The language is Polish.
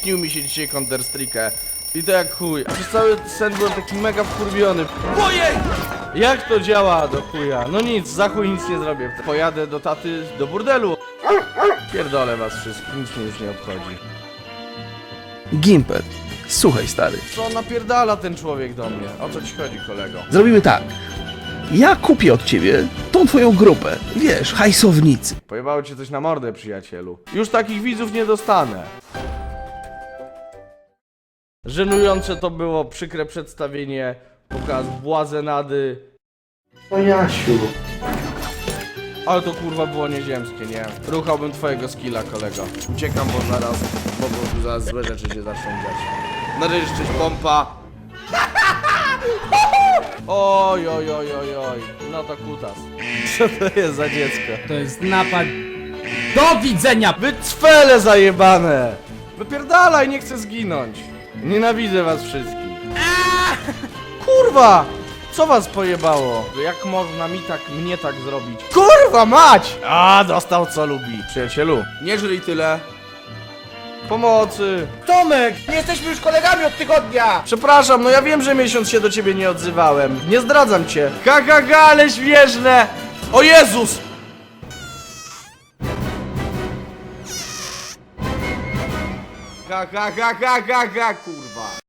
Śnił mi się dzisiaj Counter Strike. I to jak chuj. A przez cały sen byłem taki mega wkurwiony. Ojej! Jak to działa do chuja? No nic, za chuj nic nie zrobię. Pojadę do taty do burdelu. Pierdolę was wszystkich, nic mnie już nie obchodzi. Gimpet, słuchaj stary, Co napierdala ten człowiek do mnie? O co ci chodzi, kolego? zrobimy tak. Ja kupię od ciebie tą twoją grupę, wiesz, hajsownicy. Pojebało cię coś na mordę, przyjacielu. Już takich widzów nie dostanę. Żenujące to było, przykre przedstawienie, pokaz błazenady. O Jasiu. Ale to kurwa było nieziemskie, nie? Ruchałbym twojego skilla, kolego. Uciekam, bo zaraz, bo, bo tu zaraz złe rzeczy się zaczną dziać. Naryszczyć pompa. Oj, oj, oj, oj, oj. No to kutas. Co to jest za dziecko? To jest napad. Do widzenia! Wy cwele zajebane! Wypierdalaj, nie chcę zginąć. Nienawidzę was wszystkich. Kurwa! Co was pojebało? Jak można mi tak, mnie tak zrobić? Kurwa mać! A, dostał co lubi. Przyjacielu, nie żyli tyle. Pomocy! Tomek! Nie jesteśmy już kolegami od tygodnia! Przepraszam, no ja wiem, że miesiąc się do ciebie nie odzywałem. Nie zdradzam cię. Ha, ha, ha, ale śmieszne! O Jezus! Ha, ha, ha, ha, ha, ha, kurwa.